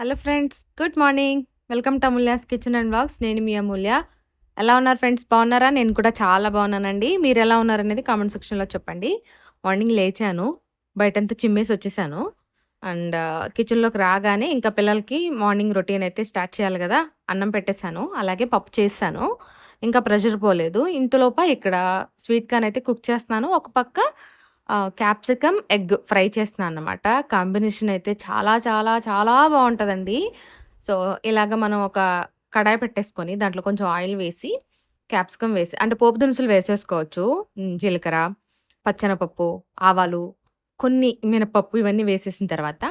Hello friends good morning welcome to Amulya's kitchen and blogs నేను మీ అమూల్య ఎలా ఉన్నారు ఫ్రెండ్స్ బాగున్నారా? నేను కూడా చాలా బాగున్నానండి. మీరు ఎలా ఉన్నారనేది కామెంట్ సెక్షన్లో చెప్పండి. మార్నింగ్ లేచాను. బయటంతా చిమ్మేసి వచ్చేసాను. అండ్ కిచెన్లోకి uh, రాగానే ఇంకా పిల్లలకి మార్నింగ్ రొటీన్ అయితే స్టార్ట్ చేయాలి కదా. అన్నం పెట్టేశాను. అలాగే పప్పు చేశాను. ఇంకా ప్రెషర్ పోలేదు. ఇంతలోప ఇక్కడ స్వీట్ కార్న్ అయితే కుక్ చేస్తున్నాను. ఒక పక్క క్యాప్సికమ్ ఎగ్ ఫ్రై చేస్తున్నాను అనమాట కాంబినేషన్ అయితే చాలా చాలా చాలా బాగుంటుందండి. సో ఇలాగ మనం ఒక కడాయి పెట్టేసుకొని దాంట్లో కొంచెం ఆయిల్ వేసి క్యాప్సికమ్ వేసి అంటే పోపు దినుసులు వేసేసుకోవచ్చు. జీలకర్ర పచ్చనపప్పు ఆవాలు కొన్ని మినపప్పు ఇవన్నీ వేసేసిన తర్వాత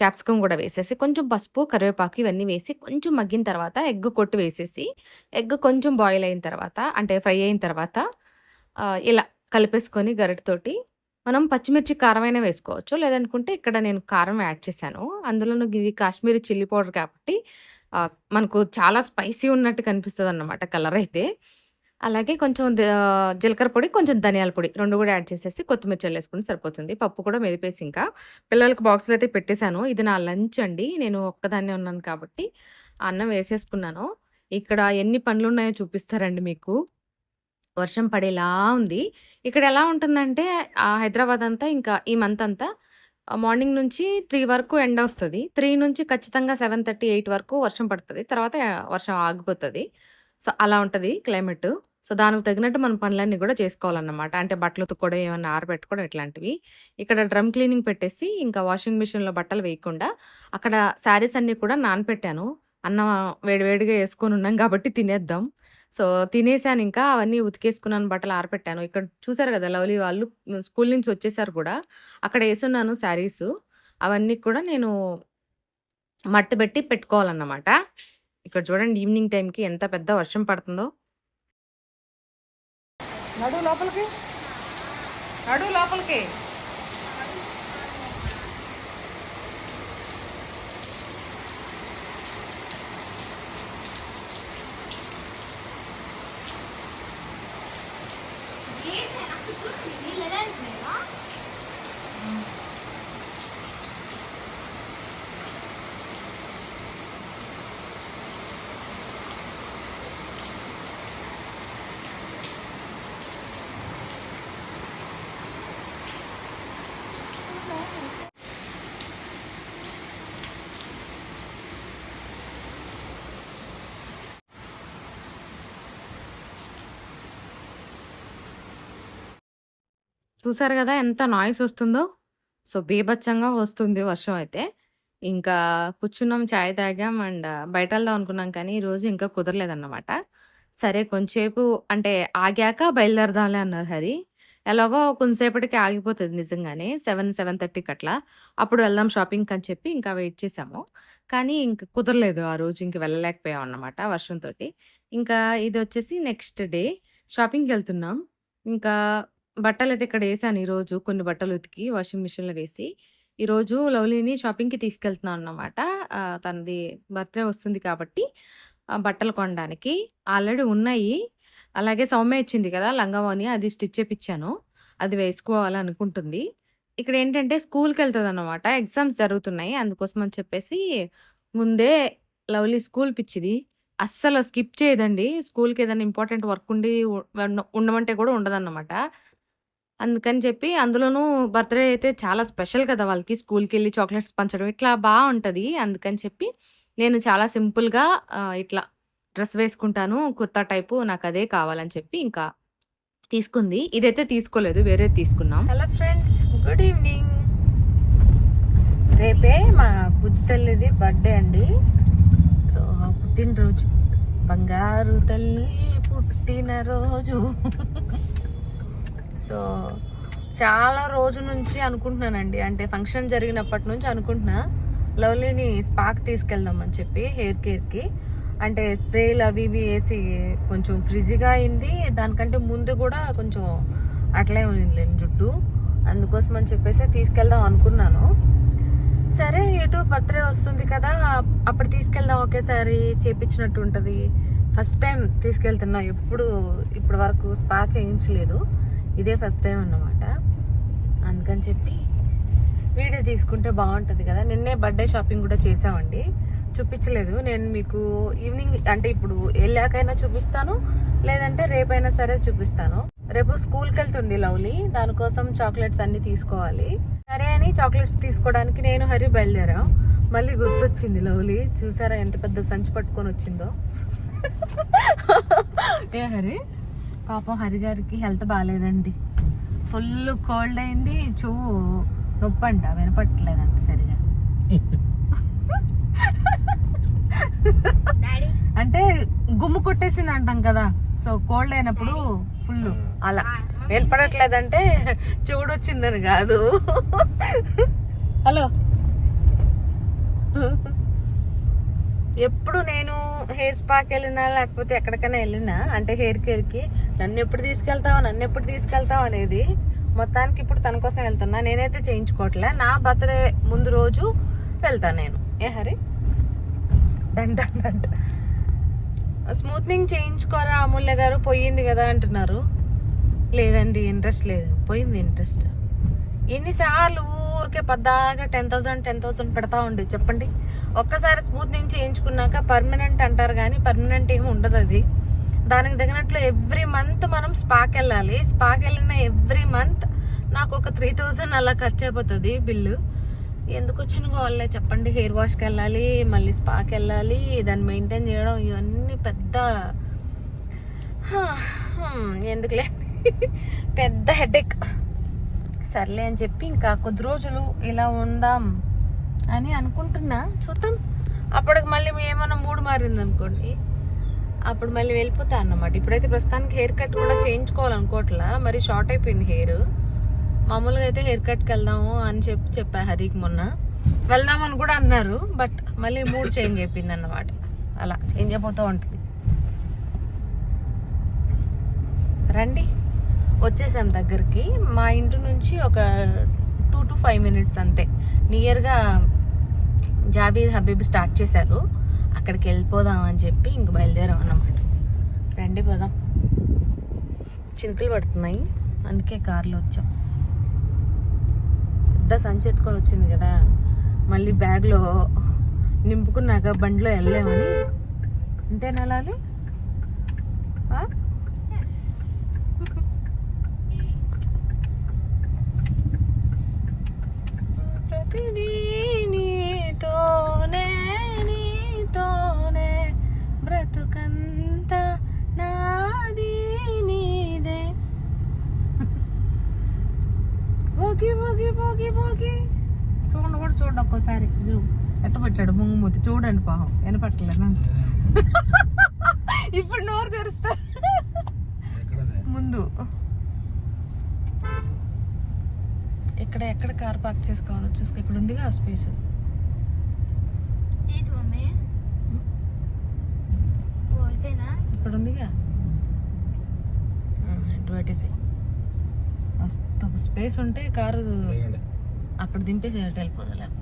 క్యాప్సికమ్ కూడా వేసేసి కొంచెం పసుపు కరివేపాకు ఇవన్నీ వేసి కొంచెం మగ్గిన తర్వాత ఎగ్ కొట్టు వేసేసి ఎగ్ కొంచెం బాయిల్ అయిన తర్వాత అంటే ఫ్రై అయిన తర్వాత ఇలా కలిపేసుకొని గరిటతోటి మనం పచ్చిమిర్చి కారమైన వేసుకోవచ్చు. లేదనుకుంటే ఇక్కడ నేను కారం యాడ్ చేశాను. అందులోనూ ఇది కాశ్మీరీ చిల్లీ పౌడర్ కాబట్టి మనకు చాలా స్పైసీ ఉన్నట్టు కనిపిస్తుంది అన్నమాట కలర్ అయితే. అలాగే కొంచెం జీలకర్ర పొడి కొంచెం ధనియాల పొడి రెండు కూడా యాడ్ చేసేసి కొత్తిమీర చల్లేసుకుని సరిపోతుంది. పప్పు కూడా మెదిపేసి ఇంకా పిల్లలకి బాక్సులు అయితే పెట్టేశాను. ఇది నా లంచ్ అండి. నేను ఒక్కదాన్నే ఉన్నాను కాబట్టి అన్నం వేసేసుకున్నాను. ఇక్కడ ఎన్ని పనులు ఉన్నాయో చూపిస్తారండి మీకు. వర్షం పడేలా ఉంది. ఇక్కడ ఎలా ఉంటుందంటే ఆహ్, హైదరాబాద్ అంతా ఇంకా ఈ మంత్ అంతా ఆహ్, మార్నింగ్ నుంచి 3 వరకు ఎండొస్తది. 3 నుంచి ఖచ్చితంగా 7:30, 8 వరకు వర్షం పడతది. తర్వాత వర్షం ఆగిపోతది. సో, అలా ఉంటది క్లైమేటు. సో, దానికి తగినట్టు మనం పనులన్నీ గూడా చేసుకోవాలన్నమాట. అంటే బట్టలు ఉతుక్కోవడం, ఏమన్నా ఆరబెట్టుకోవడం ఇట్లాంటివి. ఇక్కడ డ్రమ్ క్లీనింగ్ పెట్టేసి ఇంకా వాషింగ్ మిషన్‌లో బట్టలు వేయకుండా అక్కడ శారీస్ అన్నీ కూడా నానపెట్టాను. అన్నం వేడి వేడిగా యేసుకొనున్నాం గాబట్టి తినేద్దాం. సో, తినేసాను ఇంకా అవన్నీ ఉతికేసుకున్నాను, బట్టలు ఆరపెట్టాను. ఇక్కడ చూసారు కదా లవ్లీ వాళ్ళు స్కూల్ నుంచి వచ్చేసారు కూడా. అక్కడ వేసున్నాను శారీస్ అవన్నీ కూడా నేను మడతబెట్టి పెట్టుకోవాలన్నమాట. ఇక్కడ చూడండి ఈవినింగ్ టైంకి ఎంత పెద్ద వర్షం పడుతుందో. నడు లోపలికి. నడు లోపలికి. చూసారు కదా ఎంత నాయిస్ వస్తుందో. సో, బీభత్సంగా వస్తుంది వర్షం అయితే. ఇంకా కూర్చున్నాం, చాయ్ తాగాం అండ్ బయట వెళ్దాం అనుకున్నాం కానీ ఈరోజు ఇంకా కుదరలేదన్నమాట. సరే కొంచెంసేపు అంటే ఆగాక బయలుదేరదాంలే అన్నారు హరి. ఎలాగో కొంతసేపటికి ఆగిపోతుంది నిజంగానే. 7, 7:30కి అట్లా. అప్పుడు వెళ్దాం షాపింగ్‌కి అని చెప్పి ఇంకా వెయిట్ చేసాము. కానీ ఇంక కుదరలేదు ఆ రోజు ఇంక వెళ్ళలేకపోయాం అన్నమాట వర్షంతో ఇంకా ఇది వచ్చేసి నెక్స్ట్ డే షాపింగ్కి వెళ్తున్నాం ఇంకా బట్టలైతే ఇక్కడ వేసాను ఈరోజు. కొన్ని బట్టలు ఉతికి వాషింగ్ మిషన్‌లో వేసి. ఈరోజు లవ్లీని షాపింగ్‌కి తీసుకెళ్తున్నాను అన్నమాట. తనది బర్త్‌డే వస్తుంది కాబట్టి బట్టలు కొనడానికి. ఆల్రెడీ ఉన్నాయి. అలాగే సౌమ్య ఇచ్చింది కదా! లంగావోని అది స్టిచ్ చేపిచ్చాను. అది వేసుకోవాలనుకుంటుంది. వెళ్తుంది అన్నమాట ఎగ్జామ్స్ జరుగుతున్నాయి. అందుకోసం అని చెప్పేసి ముందే లవ్లీ స్కూల్ పిచ్చిది. అస్సలు స్కిప్ చేయదండి. స్కూల్‌కి ఏదైనా ఇంపార్టెంట్ వర్క్ ఉండి ఉండమంటే కూడా ఉండదన్నమాట. అందుకని చెప్పి అందులోనూ బర్త్‌డే అయితే చాలా స్పెషల్ కదా! వాళ్ళకి స్కూల్కి వెళ్ళి చాక్లెట్స్ పంచడం ఇట్లా బావుంటది. అందుకని చెప్పి నేను చాలా సింపుల్‌గా ఇట్లా డ్రెస్ వేసుకుంటాను. కుర్తా టైపు నాకు అదే కావాలని చెప్పి ఇంకా తీసుకుంది. ఇదైతే తీసుకోలేదు. వేరే తీసుకున్నాం. హలో ఫ్రెండ్స్ గుడ్ ఈవినింగ్ రేపే మా బుజ్జి తల్లిది బర్త్డే అండి సో పుట్టినరోజు బంగారు తల్లి పుట్టినరోజు సో చాలా రోజు నుంచి అనుకుంటున్నానండి. అంటే ఫంక్షన్ జరిగినప్పటి నుంచి అనుకుంటున్నా. లవ్లీని స్పాక్ తీసుకెళ్దామని చెప్పి హెయిర్ కేర్కి. అంటే స్ప్రేలు అవి ఇవి వేసి కొంచెం ఫ్రిజీగా అయింది. దానికంటే ముందు కూడా కొంచెం అట్లే ఉంది జుట్టు. అందుకోసం అని చెప్పేసి తీసుకెళ్దాం అనుకున్నాను. సరే ఎటు బర్త్డే వస్తుంది కదా. అప్పుడు తీసుకెళ్దాం ఒకేసారి చేపించినట్టు ఉంటుంది. ఫస్ట్ టైం తీసుకెళ్తున్నా. ఎప్పుడు ఇప్పటి వరకు స్పా చేయించలేదు. ఇదే ఫస్ట్ టైం అన్నమాట. అందుకని చెప్పి వీడియో తీసుకుంటే బాగుంటుంది కదా. నిన్నే బర్త్డే షాపింగ్ కూడా చేసామండి చూపించలేదు. నేను మీకు ఈవినింగ్ అంటే ఇప్పుడు వెళ్ళాకైనా చూపిస్తాను లేదంటే రేపైనా సరే చూపిస్తాను. రేపు స్కూల్కి వెళ్తుంది లవ్లీ. దానికోసం చాక్లెట్స్ అన్ని తీసుకోవాలి. సరే అని చాక్లెట్స్ తీసుకోవడానికి నేను హరి బయలుదేరాం. మళ్ళీ గుర్తొచ్చింది లవ్లీ. చూసారా ఎంత పెద్ద సంచి పట్టుకొని వచ్చిందో? ఏ హరి? పాపం హరి గారికి హెల్త్ బాగాలేదండి. ఫుల్ కోల్డ్ అయింది చెవు నొప్పి అంట వినపట్టలేదంట సరిగా. అంటే గుమ్ము కొట్టేసింది అంటాం కదా సో కోల్డ్ అయినప్పుడు ఫుల్ అలా. వినపడట్లేదంటే చెవుడు వచ్చిందని కాదు. హలో. ఎప్పుడు నేను హెయిర్ స్పాకి వెళ్ళినా లేకపోతే ఎక్కడికైనా వెళ్ళినా అంటే హెయిర్ కేర్కి నన్ను ఎప్పుడు తీసుకెళ్తావు నన్ను ఎప్పుడు తీసుకెళ్తావు అనేది మొత్తానికి ఇప్పుడు తన కోసం వెళ్తున్నా. నేనైతే చేయించుకోవట్లే. నా బర్త్డే ముందు రోజు వెళ్తాను నేను. ఏ హరి? డంట స్మూత్నింగ్ చేయించుకోరా అమూల్య గారు? పోయింది కదా అంటున్నారు. లేదండి ఇంట్రెస్ట్ లేదు. పోయింది ఇంట్రెస్ట్. ఎన్నిసార్లు ఊరికే పద్దాగా టెన్ థౌసండ్ టెన్ థౌసండ్ పెడతా ఉండే. చెప్పండి. ఒక్కసారి స్మూత్నింగ్ చేయించుకున్నాక పర్మనెంట్ అంటారు కానీ పర్మనెంట్ ఏమి ఉండదు అది. దానికి తగినట్లు ఎవ్రీ మంత్ మనం స్పాకి వెళ్ళాలి. స్పాకి వెళ్ళిన ఎవ్రీ మంత్ నాకు ఒక త్రీ థౌజండ్ అలా ఖర్చు అయిపోతుంది బిల్లు. ఎందుకు వచ్చిన వాళ్ళే చెప్పండి. హెయిర్ వాష్కి వెళ్ళాలి మళ్ళీ స్పాకి వెళ్ళాలి దాన్ని మెయింటైన్ చేయడం ఇవన్నీ పెద్ద ఎందుకులే? పెద్ద హెడేక్ సర్లే అని చెప్పి ఇంకా కొద్ది రోజులు ఇలా ఉందాం అని అనుకుంటున్నా. చూద్దాం. అప్పటికి మళ్ళీ ఏమైనా మూడు మారింది అనుకోండి అప్పుడు మళ్ళీ వెళ్ళిపోతా అన్నమాట. ఇప్పుడైతే ప్రస్తుతానికి హెయిర్ కట్ కూడా చేయించుకోవాలనుకోవట్లా. మరి షార్ట్ అయిపోయింది హెయిర్. మామూలుగా అయితే హెయిర్ కట్కి వెళ్దాము అని చెప్పి చెప్పా హరికి మొన్న. వెళ్దామని కూడా అన్నారు బట్ మళ్ళీ మూడ్ చేంజ్ అయిపోయింది అన్నమాట. అలా చేంజ్ అయిపోతూ ఉంటుంది. రండి. వచ్చేసాం దగ్గరికి. మా ఇంటి నుంచి ఒక టూ టు ఫైవ్ మినిట్స్ అంతే. నియర్గా జాబీద్ హబీబ్ స్టార్ట్ చేశారు. అక్కడికి వెళ్ళిపోదాం అని చెప్పి ఇంక బయలుదేరాం అన్నమాట. రండి పోదాం. చినుకులు పడుతున్నాయి. అందుకే కార్లో వచ్చాం. పెద్ద సంచి ఎత్తుకొని వచ్చింది కదా. మళ్ళీ బ్యాగ్లో నింపుకున్నాక బండిలో వెళ్ళామని అంతేనా వెళ్ళాలి ఎట్ట పెట్టాడు? ముంగుమూతి చూడండి పాపం. వినపట్టలేదు అంట ఇప్పుడు నోరు తెరుస్తా. ముందు. ఇక్కడ ఎక్కడ కార్ పార్క్ చేసుకోవాలో చూసుకో. ఇక్కడ ఉందిగా స్పేస్. ఇక్కడ ఉందిగా. పెట్టేసి. మస్తు స్పేస్ ఉంటే కారు అక్కడ దింపేసి వెళ్ళిపోదు లేకపోతే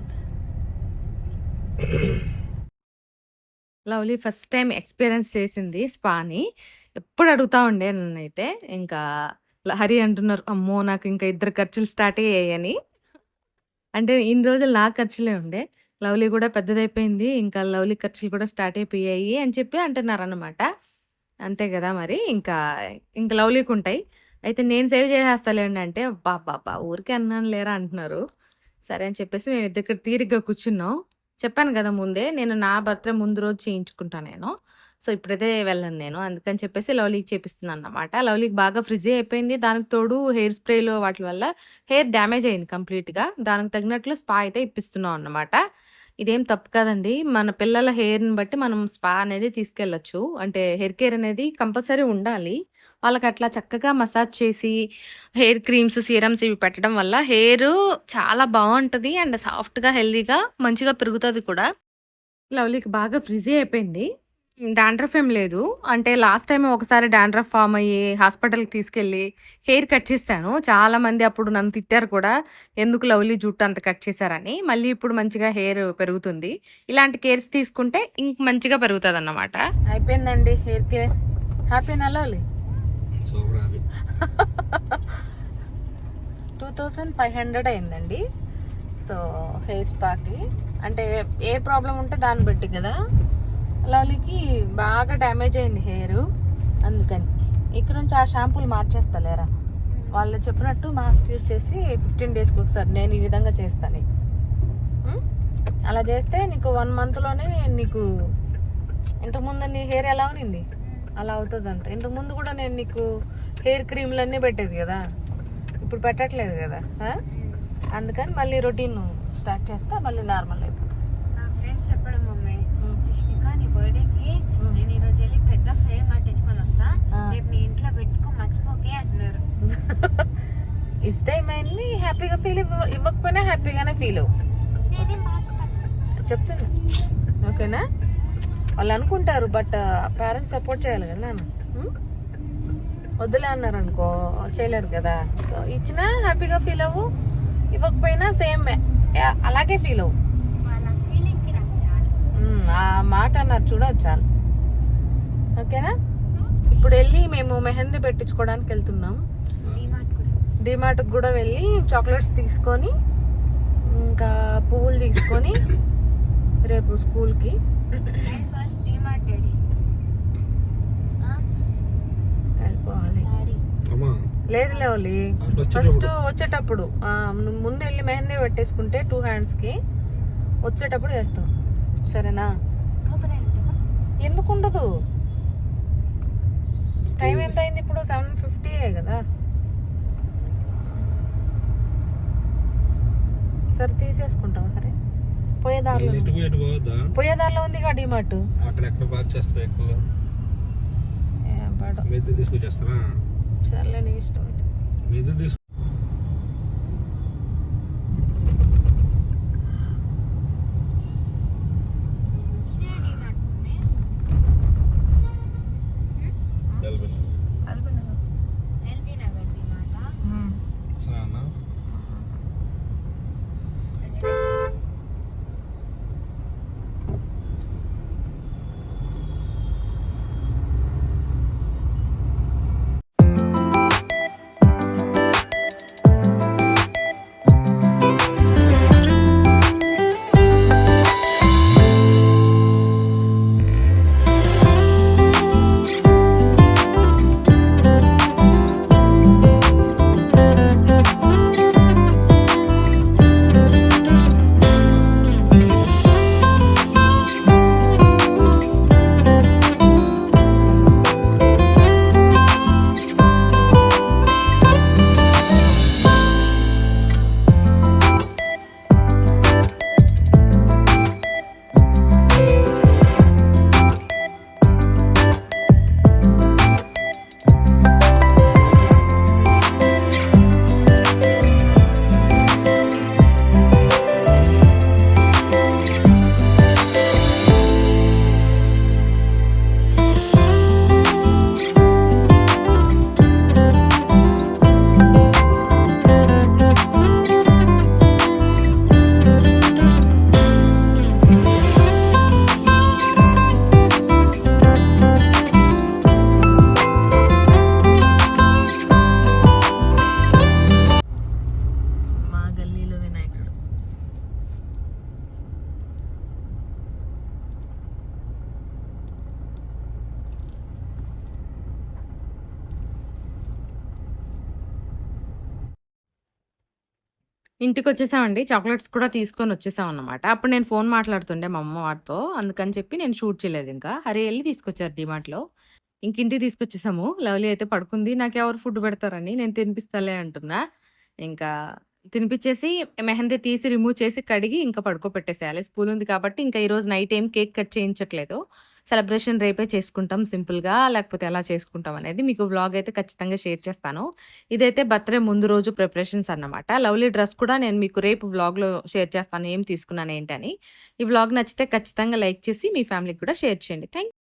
లవ్లీ ఫస్ట్ టైం ఎక్స్పీరియన్స్ చేసింది స్పాని. ఎప్పుడు అడుగుతా ఉండే నన్నైతే. ఇంకా హరి అంటున్నారు అమ్మో నాకు ఇంకా ఇద్దరు ఖర్చులు స్టార్ట్ అయ్యాయని. అంటే ఇన్ని రోజులు నా ఖర్చులే ఉండే. లవ్లీ కూడా పెద్దదైపోయింది. ఇంకా లవ్లీ ఖర్చులు కూడా స్టార్ట్ అయిపోయాయి అని చెప్పి అంటున్నారు అంతే కదా మరి. ఇంకా ఇంకా లవ్లీకి ఉంటాయి అయితే నేను సేవ్ చేసేస్తాలేండి అంటే బాబా బా ఊరికే అన్నాను లేరా అంటున్నారు. సరే అని చెప్పేసి మేము ఇద్దరు తీరిగ్గా కూర్చున్నాం. చెప్పాను కదా ముందే నేను నా బర్త్డే ముందు రోజు చేయించుకుంటాను నేను. సో ఇప్పుడైతే వెళ్ళను నేను. అందుకని చెప్పేసి లవ్లీకి చేపిస్తున్నాను అన్నమాట లవ్లీకి బాగా ఫ్రిజ్ అయిపోయింది. దానికి తోడు హెయిర్ స్ప్రేలు వాటి వల్ల హెయిర్ డ్యామేజ్ అయింది కంప్లీట్గా. దానికి తగినట్లు స్పా అయితే ఇప్పిస్తున్నాం అన్నమాట. ఇదేం తప్పు కాదండి. మన పిల్లల హెయిర్ని బట్టి మనం స్పా అనేది తీసుకెళ్ళచ్చు. అంటే హెయిర్ కేర్ అనేది కంపల్సరీ ఉండాలి. వాళ్ళకి అట్లా చక్కగా మసాజ్ చేసి హెయిర్ క్రీమ్స్ సీరమ్స్ ఇవి పెట్టడం వల్ల హెయిర్ చాలా బాగుంటుంది అండ్ సాఫ్ట్గా హెల్దీగా మంచిగా పెరుగుతుంది కూడా. లవ్లీకి బాగా ఫ్రిజీ అయిపోయింది. డాండ్రఫ్ ఏం లేదు. అంటే లాస్ట్ టైం ఒకసారి డాండ్రఫ్ ఫామ్ అయ్యి హాస్పిటల్కి తీసుకెళ్ళి హెయిర్ కట్ చేశాను. చాలా మంది అప్పుడు నన్ను తిట్టారు కూడా. ఎందుకు లవ్లీ జుట్టు అంత కట్ చేశారని. మళ్ళీ ఇప్పుడు మంచిగా హెయిర్ పెరుగుతుంది. ఇలాంటి కేర్స్ తీసుకుంటే ఇంక మంచిగా పెరుగుతుంది అన్నమాట అయిపోయిందండి hair care. Happy lovely? Super happy two thousand five hundred అయిందండి. సో హెయిర్ స్పాకి. అంటే ఏ ప్రాబ్లం ఉంటే దాన్ని బట్టి కదా. లవ్లీకి బాగా డ్యామేజ్ అయింది హెయిర్. అందుకని. ఇక్కడ నుంచి ఆ షాంపూలు మార్చేస్తలేరా. వాళ్ళు చెప్పినట్టు మాస్క్ యూస్ చేసి ఫిఫ్టీన్ డేస్కి ఒకసారి నేను ఈ విధంగా చేస్తాను అలా చేస్తే నీకు వన్ మంత్లోనే నీకు ఇంతకుముందు నీ హెయిర్ ఎలా ఉన్నింది? అలా అవుతుందంట. ఇంతకుముందు కూడా నేను నీకు హెయిర్ క్రీమ్లు అన్నీ పెట్టేది కదా? ఇప్పుడు పెట్టట్లేదు కదా? అందుకని మళ్ళీ రొటీన్ స్టార్ట్ చేస్తే మళ్ళీ నార్మల్ అయిపోతుంది. నా ఫ్రెండ్స్ చెప్పడం మమ్మీ. సుష్మిక నీ బర్త్డేకి. నేను ఈరోజు వెళ్ళి పెద్ద ఫ్రేమ్ కట్టించుకొని వస్తా. రేపు నీ ఇంట్లో పెట్టుకో మర్చిపోకే అంటున్నారు. ఇస్తే ఏమైంది? హ్యాపీగా ఫీల్ ఇవ్వకపోయినా హ్యాపీగానే ఫీల్ అవ్వు. చెప్తున్నా. ఓకేనా? వాళ్ళు అనుకుంటారు బట్ పేరెంట్స్ సపోర్ట్ చేయాలి కదా నాన్న? ఉం? వద్దులే అన్నారు అనుకో చేయలేరు కదా. సో ఇచ్చినా హ్యాపీగా ఫీల్ అవ్వు ఇవ్వకపోయినా సేమ్ అలాగే ఫీల్ అవ్వు. ఉం, ఆ మాట అన్నారు చూడదు చాలు. ఓకేనా? ఇప్పుడు వెళ్ళి మేము మెహందీ పెట్టించుకోవడానికి వెళ్తున్నాం. డిమార్ట్కి కూడా వెళ్ళి చాక్లెట్స్ తీసుకొని ఇంకా పువ్వులు తీసుకొని రేపు స్కూల్కి నేను ఫస్ట్ డిమార్ట్ డాడీ వెళ్ళిపోవాలి డాడీ అమ్మా లేదు లేవలి ఫస్ట్ వచ్చేటప్పుడు ముందు వెళ్ళి మెహందీ పెట్టేసుకుంటే టూ హ్యాండ్స్కి వచ్చేటప్పుడు వేస్తాం సరేనా? ఎందుకు ఉండదు? టైం ఎంత అయింది ఇప్పుడు? సెవెన్ ఫిఫ్టీ కదా. సరే తీసేసుకుంటాం సరే. పోయే దారిలో ఇటు పోయి ఇటు పోవద్దా? పోయే దారిలో ఉంది కా డిమార్ట్. అక్కడ ఎక్కడ పార్క్ చేస్తారు ఎక్కువ తీసుకొచ్చేస్తారా సర్లే నీ ఇష్టం అయితే ఇంటికి వచ్చేసామండి చాక్లెట్స్ కూడా తీసుకొని వచ్చేసాం అనమాట అప్పుడు నేను ఫోన్ మాట్లాడుతుండే మా అమ్మ వాడితో. అందుకని చెప్పి నేను షూట్ చేయలేదు ఇంకా. హరి వెళ్ళి తీసుకొచ్చారు డిమార్ట్లో. ఇంక ఇంటికి తీసుకొచ్చేసాము. లవ్లీ అయితే పడుకుంది. నాకు ఎవరు ఫుడ్ పెడతారని నేను తినిపిస్తాలే అంటున్నా. ఇంకా తినిపించేసి మెహందీ తీసి రిమూవ్ చేసి కడిగి ఇంకా పడుకోబెట్టేసేయాలి. స్కూల్ ఉంది కాబట్టి ఇంకా ఈరోజు నైట్ ఏం కేక్ కట్ చేయించట్లేదు. సెలబ్రేషన్ రేపే చేసుకుంటాం సింపుల్గా లేకపోతే ఎలా చేసుకుంటాం అనేది మీకు వ్లాగ్ అయితే ఖచ్చితంగా షేర్ చేస్తాను ఇదైతే బర్త్‌డే ముందు రోజు ప్రిపరేషన్స్ అన్నమాట. లవ్లీ డ్రెస్ కూడా నేను మీకు రేపు వ్లాగ్‌లో షేర్ చేస్తాను. ఏం తీసుకున్నాను ఏంటని. ఈ వ్లాగ్ నచ్చితే ఖచ్చితంగా లైక్ చేసి మీ ఫ్యామిలీకి కూడా షేర్ చేయండి. థ్యాంక్